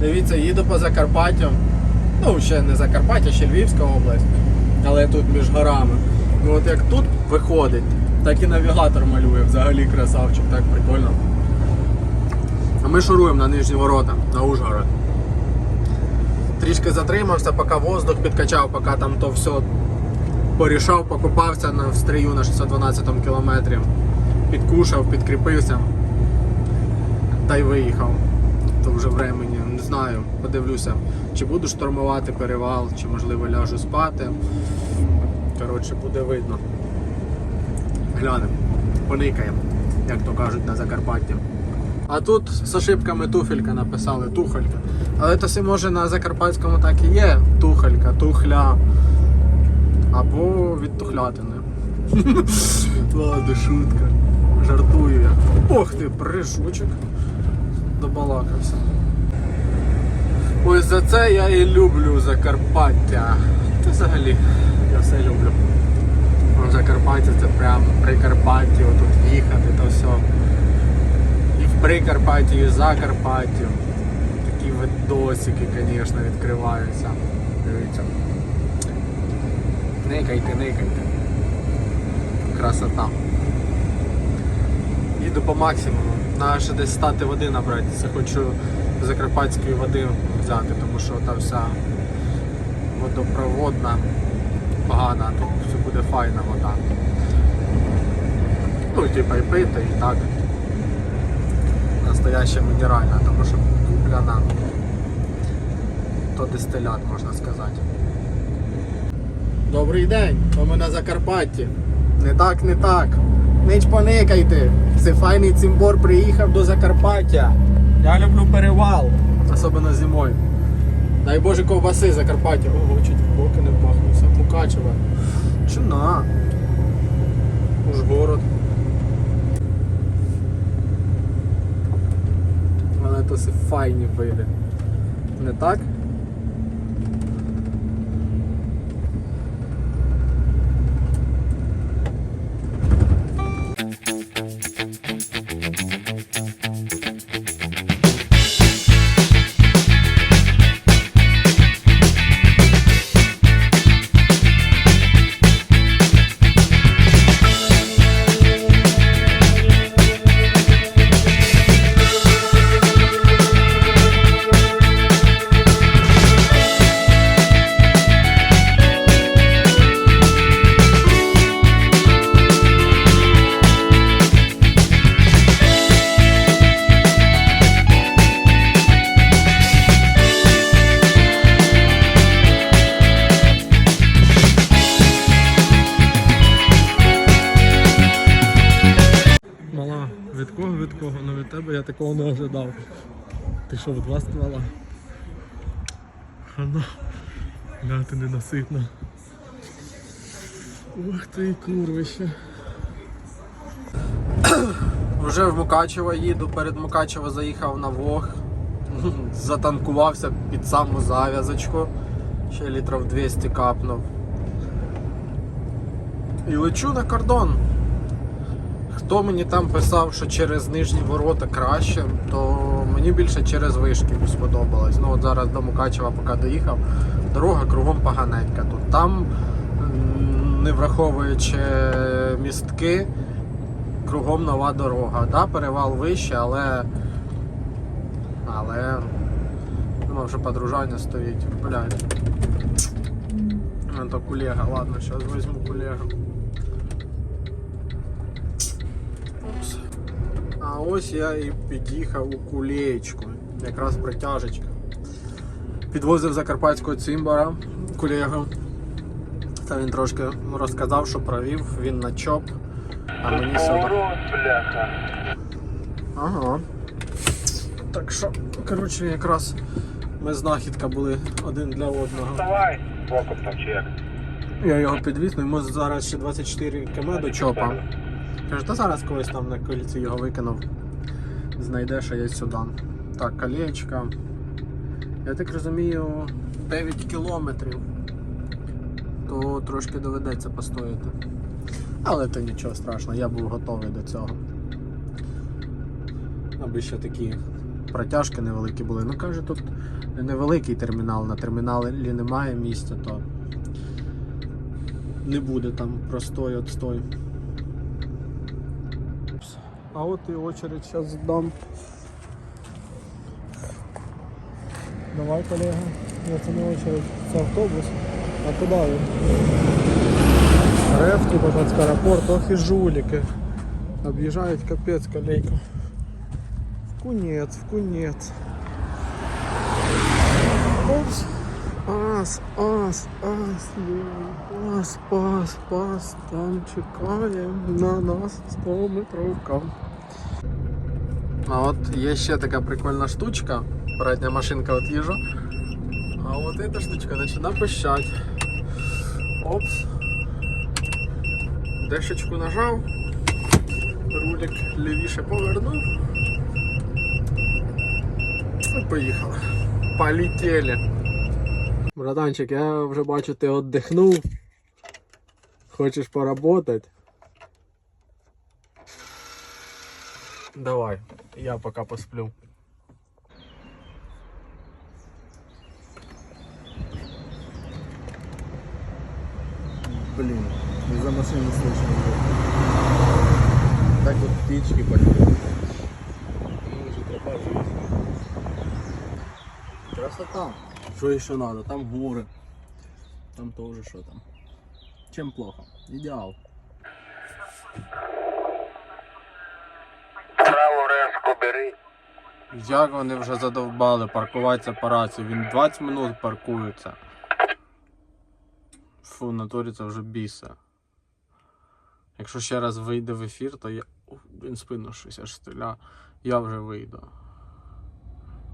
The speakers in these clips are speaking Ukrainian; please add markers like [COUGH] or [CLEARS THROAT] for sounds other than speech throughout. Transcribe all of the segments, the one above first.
Дивіться, їду по Закарпаттю. Ну, ще не Закарпаття, ще Львівська область. Але тут між горами. Ну от як тут виходить, так і навігатор малює. Взагалі красавчик, так прикольно. А ми шуруємо на нижні ворота, на Ужгород. Трішки затримався, поки воздух підкачав, поки там то все порішав, покупався на в стрію на 612 кілометрі. Підкушав, підкріпився та й виїхав. То вже времені, не знаю, подивлюся, чи буду штурмувати перевал, чи можливо ляжу спати. Коротше, буде видно. Глянемо, поникаємо, як то кажуть на Закарпатті. А тут з ошибками туфелька написали, тухолька. Але то все може на закарпатському так і є. Тухолька, тухля. Або від тухлятини. [LAUGHS] Ладно, шутка. Жартую я. Ох ти, пришучок. Добалакався. Ось за це я і люблю Закарпаття. Та взагалі, я все люблю. Закарпаття це прям Прикарпаття, отут їхати, то все. І в Прикарпатті, і в Закарпатті. Такі видосики, звісно, відкриваються. Дивіться. Никайте, никайте. Красота. Їду по максимуму. Треба ще десь стати води набратися. Хочу закарпатської води взяти, тому що та вся водопроводна погана, тут все буде файна вода. Ну, типа і пити, і так. Настояща мінеральна, тому що купляна то дистилят, можна сказати. Добрий день, то ми на Закарпатті. Не так, не так. Не чпаникайте. Це файний цимбор приїхав до Закарпаття. Я люблю перевал. Особливо зимою. Дай Боже ковбаси Закарпаття. Ого, чуть в боки не вмахнувся. Мукачева. Чина. Ужгород. Але то все файні вийде. Не так? Від кого? Ну від тебе я такого не ожидав. Ти що, від вас сказала? Хана. Ля, ти ненаситна. Ух ти, курвище. Вже в Мукачево їду, перед Мукачево заїхав на Вог. Затанкувався під саму зав'язочку. Ще літрів 200 капнув. І лечу на кордон. Хто мені там писав, що через нижні ворота краще, то мені більше через вишки сподобалось. Ну от зараз до Мукачева поки доїхав, дорога кругом поганенька. Тут там, не враховуючи містки, кругом нова дорога. Да, перевал вище, але. Але. Думав, що подружання стоїть. Блядь. Ну, то колега, ладно, зараз візьму колегу. Опс. А ось я і під'їхав у кулеєчку, якраз притяжечка. Підвозив закарпатського цимбара колегу. Та він трошки розказав, що провів, він на чоп. А мені сюди. Ага. Так що, коротше, якраз ми знахідка були один для одного. Давай. Боком там чи як. Я його підвіз, ну йому зараз ще 24 км до чопа. Каже, та зараз колись там на кольці його викинув. Знайдеш, а я сюди. Так, колечка. Я так розумію, 9 кілометрів. То трошки доведеться постояти. Але то нічого страшного, я був готовий до цього. Аби ще такі протяжки невеликі були. Ну каже, тут невеликий термінал, на терміналі немає місця, то не буде там простой отстой. А от і очередь зараз дам. Давай, колега. Ні, це не очередь, це автобус. А куди він? Реф, типа Батацький скоропорт, ох і жуліки. Об'їжджають капець колейку. В кунець, Ас, ас, ас, лівий, ас, пас, пас, там чекає на нас 100 метровка. А от є ще така прикольна штучка. Передня машинка от їжа. А от эта штучка починає пищать. Опс. Дешечку нажав. Рулик лівіше повернув. І поїхали. Полетели. Братанчик, я вже бачу, ти віддихнув. Хочеш поработать? Давай, я пока посплю. Блин, из-за машины слышно. Так вот птички пошли. Красота. Что еще надо? Там горы. Там тоже что там. Чем плохо? Идеал. Праву резку бери. Як вони вже задовбали паркуватися по рації. Він 20 минут паркується. Фу, натурі це вже біса. Якщо ще раз вийде в ефір, то я. Ух, Він спину щось аж стріля. Я вже вийду.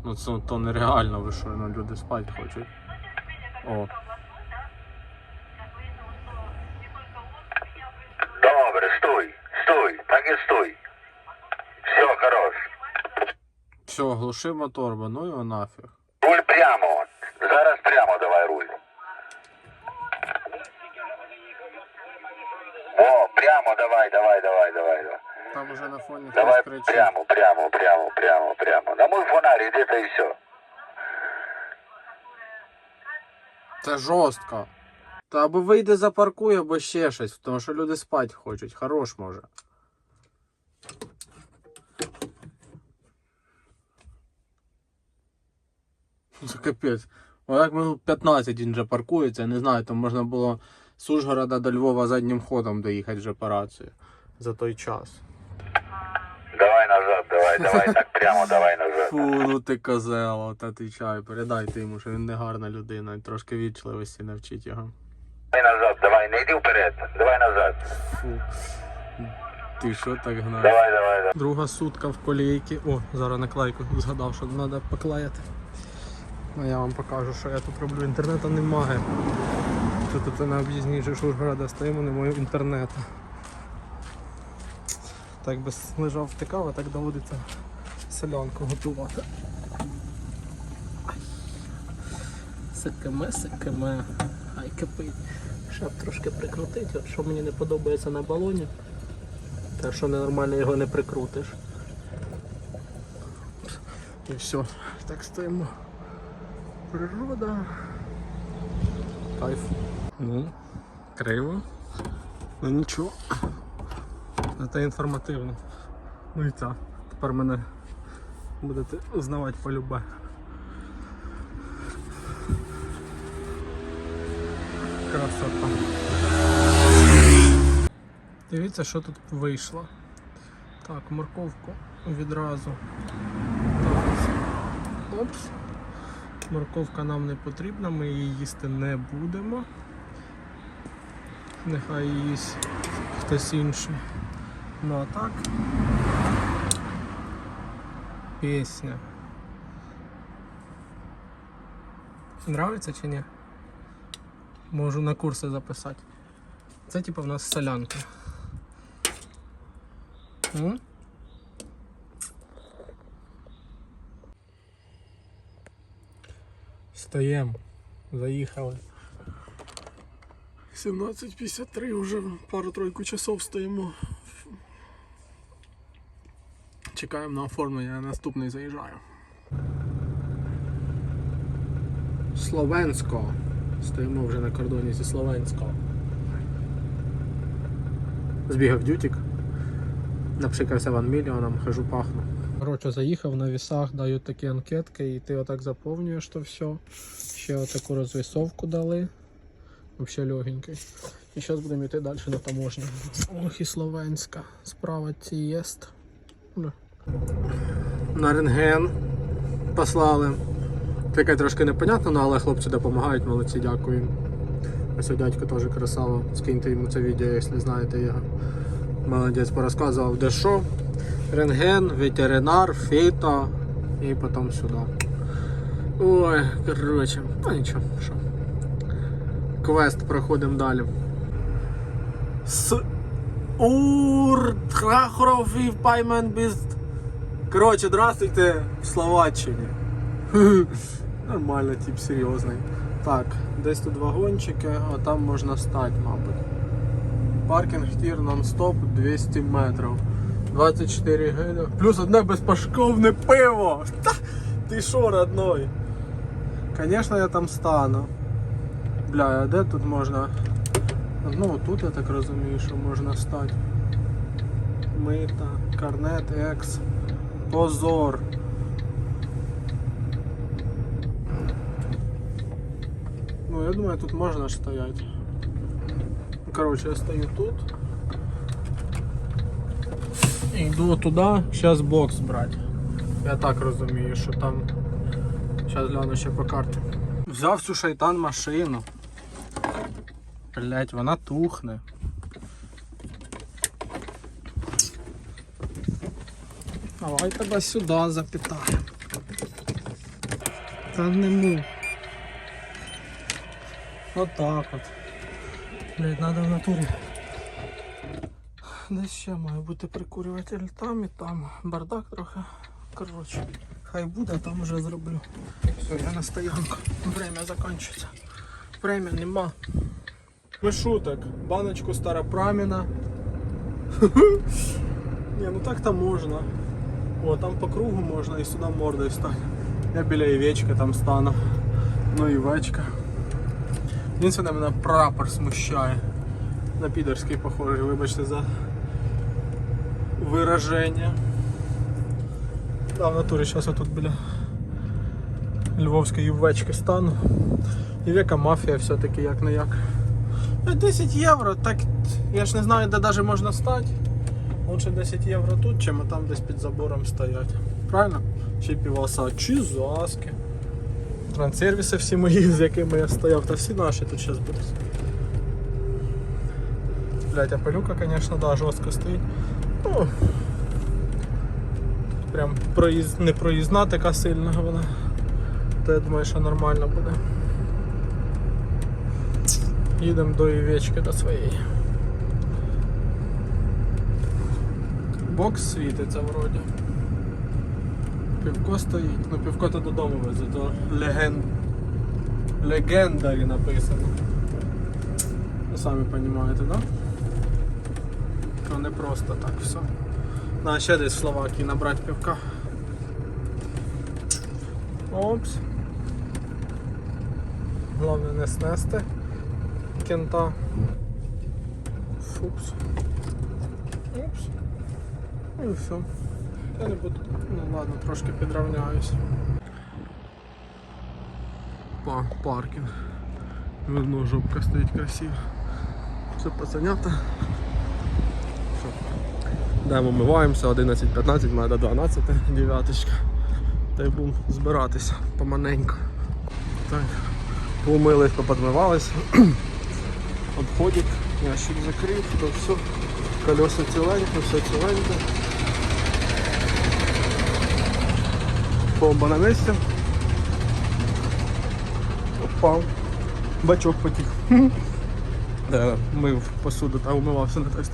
Ну це то нереально, ви що, ну люди спати хочуть. О, Добре, стой, стой, так і стой. Все, хорош. все, глуши мотор, бо ну його нафіг. Руль прямо. Зараз прямо давай руль. О, прямо давай, давай, давай, давай. давай. Там уже на фоні Давай хтось кричить. прямо, прямо, прямо, прямо, прямо. На мой фонарь іди та і все. Це жорстко. Та або вийде запаркуй, або ще щось, тому що люди спать хочуть. Хорош може. Це капець. Отак минут 15 він вже паркується, я не знаю, там можна було з Ужгорода до Львова заднім ходом доїхати вже по рації за той час. Давай так прямо давай назад. Фу, ну ти козел, от отвічай, передайте йому, що він не гарна людина, трошки вічливості навчіть його. Давай назад, давай, не йди вперед. Давай назад. Фу. Ти що так гнаєш? Давай, давай, давай. Друга сутка в колійці. О, зараз наклейку згадав, що треба поклеїти. А я вам покажу, що я тут роблю. Інтернету немає. Тут на об'їзній же Ужгорода стоїмо, немає інтернету. Так би лежав втикав, а так доводиться селянку готувати. Секеме, секеме, хай кипить. Ще б трошки прикрутити, от що мені не подобається на балоні. Так що ненормально його не прикрутиш. І все. Так стоїмо. Природа. Кайф. Ну, криво. Ну нічого. Це інформативно. Ну і так. Тепер мене будете узнавати по любе. Красота. Дивіться, що тут вийшло. Так, морковку відразу. Опс. Морковка нам не потрібна, ми її їсти не будемо. Нехай їсть хтось інший. Ну а так. Пісня. Нравиться чи ні? Можу на курси записати. Це типу в нас солянка. М? Встаємо. Заїхали. 17.53 вже пару-тройку часов стоїмо. Чекаємо на оформлення, наступний заїжджаю. Словенсько. Стоїмо вже на кордоні зі Словенськом. Збігав дютік. Напшикався ван мільйоном, хожу пахну. Коротше, заїхав на вісах, дають такі анкетки, і ти отак заповнюєш то все. Ще отаку розвісовку дали. Взагалі легенький. І зараз будемо йти далі на таможню. Ох і Словенська. Справа ці єст. На рентген послали. Таке трошки непонятно, ну, але хлопці допомагають, молодці, дякую. Ось дядько теж красава. Скиньте йому це відео, якщо знаєте його. Молодець порозказував, де що. Рентген, ветеринар, фіто і потім сюди. Ой, коротше, ну нічого, що. Квест проходимо далі. С Уртрахрофів паймен біз. Коротше, здравствуйте в Словаччині. [LAUGHS] Нормально, тип серйозний. Так, десь тут вагончики, а там можна стати, мабуть. Паркінг тір нон-стоп 200 метрів. 24 геля. Плюс одне безпашковне пиво. Та, ти що, родной? Конечно, я там стану. Бля, а де тут можна? Ну, тут я так розумію, що можна стати. Мита, Карнет, Екс. Позор. Ну, я думаю, тут можна ж стояти. Ну, Коротше, я стою тут. І йду туди, зараз бокс брати. Я так розумію, що там. Зараз гляну ще по карті. Взяв цю шайтан машину. Блять, вона тухне. Давай тебе сюди запитаємо. Та не му. Отак от. Блять, надо в натурі. Десь ще має бути прикурюватель там і там. Бардак трохи. Коротше, хай буде, там вже зроблю. Все, я на стоянку. Время закінчується. Время нема. Без шуток. Баночку старопраміна. [LAUGHS] Ні, ну так там можна. О, там по кругу можна і сюди мордою стати. Я біля Івечка там стану. Ну Івечка. Єдине мене прапор смущає. На підерський похожий, вибачте за вираження. Да, в натурі зараз я тут біля Львовської Івечки стану. Івека мафія все-таки як не як. 10 євро, так я ж не знаю, де навіть можна стати. Лучше 10 євро тут, чим там десь під забором стоять. Правильно? Ще й півоса, чи заски. Трансервіси всі мої, з якими я стояв, та всі наші тут зараз будуть. Блять, а пилюка, конечно, да, жорстко стоїть. Ну, прям проїзд, не проїзна така сильна вона. То я думаю, що нормально буде. Їдемо до Івечки до своєї. Бокс світиться вроді. Півко стоїть. Ну півко то додому везе, то легенд. Легендарі написано. Ви самі розумієте? Да? То не просто так все. На ще десь в Словакії набрати півка. Опс. Головне не снести кента. Фупс. Опс. Ну і все. Я не буду. Ну ладно, трошки підравняюсь. Па, паркінг. Видно, жопка стоїть красиво. Все пацанята. Йдемо миваємося, 11.15, має до 12, дев'яточка. Та й будемо збиратися поманенько. Так, помились, поподмивались. Обходик, ящик закрив, то все. Колеса ціленькі, все ціленьке. Бомба на місці. Опа. Бачок потік. [LAUGHS] Мив посуду та умивався на тест.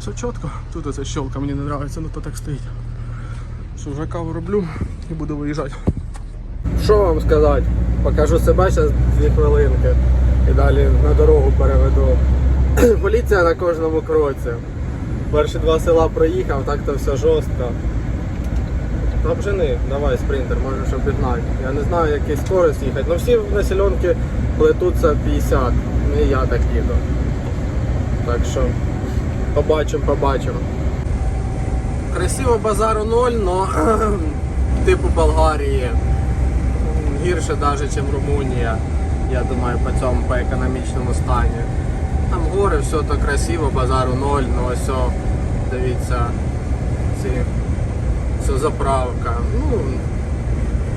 Все чітко. Тут оця щелка мені не подобається, ну то так стоїть. Що вже каву роблю і буду виїжджати. Що вам сказати? Покажу себе зараз дві хвилинки і далі на дорогу переведу. [CLEARS THROAT] Поліція на кожному кроці. Перші два села проїхав, так то все жорстко. Обжени, давай спринтер, можеш обігнати. Я не знаю, який скорость їхати. Ну всі населенки плетуться 50. Не я так їду. Так що побачимо, побачимо. Красиво базару ноль, но [CLEARS THROAT] типу Болгарії. Гірше навіть, ніж Румунія. Я думаю, по цьому по економічному стані. Там гори, все то красиво, базару ноль, ну ось, о, дивіться, ці це заправка. Ну,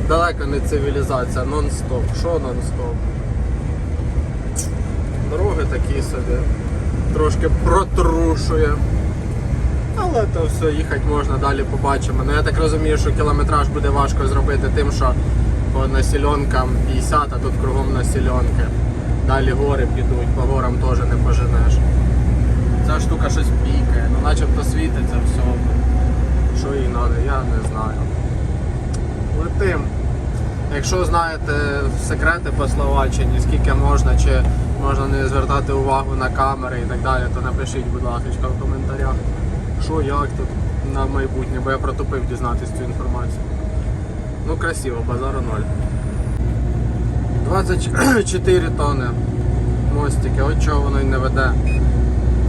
далеко не цивілізація, нон-стоп. Що нон-стоп? Дороги такі собі. Трошки протрушує. Але то все, їхати можна, далі побачимо. Ну я так розумію, що кілометраж буде важко зробити тим, що по населенкам 50, а тут кругом населенки. Далі гори підуть, по горам теж не поженеш. Ця штука щось пікає, ну начебто світиться все. Що їй треба, я не знаю. Летим. Якщо знаєте секрети по Словаччині, скільки можна, чи можна не звертати увагу на камери і так далі, то напишіть, будь ласка, в коментарях, що, як тут на майбутнє, бо я протупив дізнатися цю інформацію. Ну красиво, базару ноль. 24 тонни мостики, от чого воно й не веде.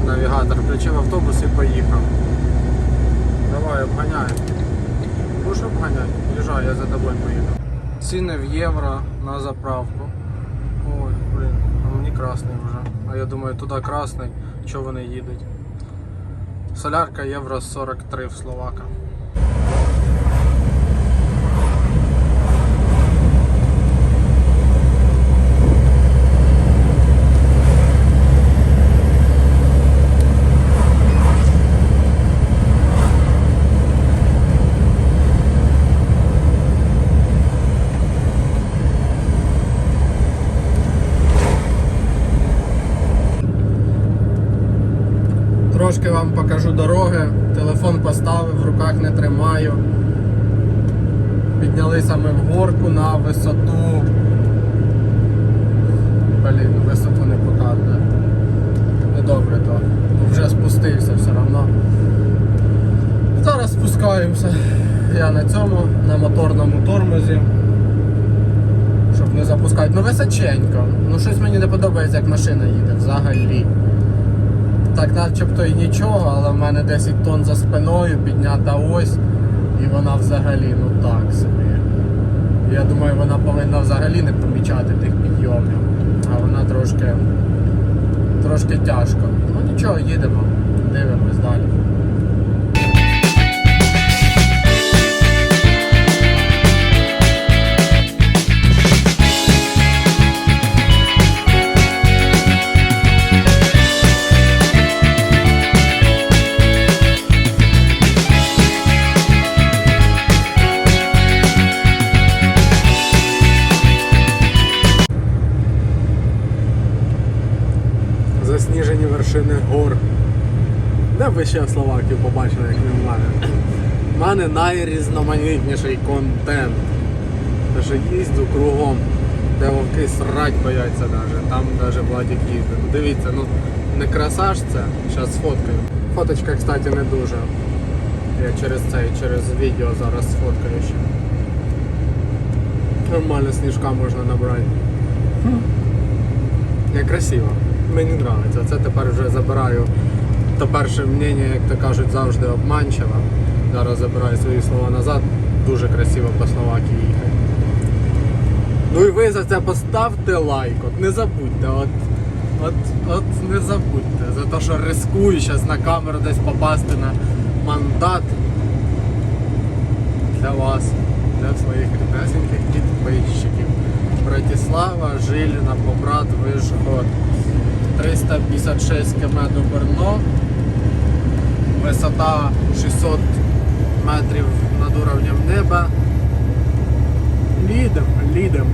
Навігатор включив автобус і поїхав. Давай, обганяй. Будеш обганяй? Їжджай, я за тобою поїду. Ціни в євро на заправку. Ой, блін, а мені красний вже. А я думаю, туди красний, що вони їдуть. Солярка євро 43 в Словака. Трошки вам покажу дороги. Телефон поставив, в руках не тримаю. Піднялися ми в горку на висоту. Блін, висоту не показує. Недобре то. Вже спустився все одно. Зараз спускаємося. Я на цьому, на моторному тормозі. Щоб не запускати. Ну височенько. Ну щось мені не подобається, як машина їде взагалі. Так начебто і нічого, але в мене 10 тонн за спиною, піднята ось, і вона взагалі ну так собі. Я думаю, вона повинна взагалі не помічати тих підйомів. А вона трошки трошки тяжко. Ну нічого, їдемо, дивимось далі. Вершини гор. Де ви ще в Словакію побачили, як не в мене? У мене найрізноманітніший контент. Те, що кругом, де вовки срать бояться навіть. Там навіть Владик їздить. Ну, Дивіться, ну не краса ж це. Зараз сфоткаю. Фоточка, кстати, не дуже. Я через цей, через відео зараз сфоткаю ще. Нормально сніжка можна набрати. Не красиво. Мені подобається. Це тепер вже забираю. То перше мнення, як то кажуть, завжди обманчиво. Зараз забираю свої слова назад. Дуже красиво по Словакії їхати. Ну і ви за це поставте лайк. От не забудьте, от, от, от не забудьте. За те, що рискую зараз на камеру десь попасти на мандат для вас, для своїх ріднесеньких підписчиків. Братислава, Жиліна, Побрат, Вишгород. 356 км до Берно. Висота 600 метрів над уровнем неба. Лідем, лідем.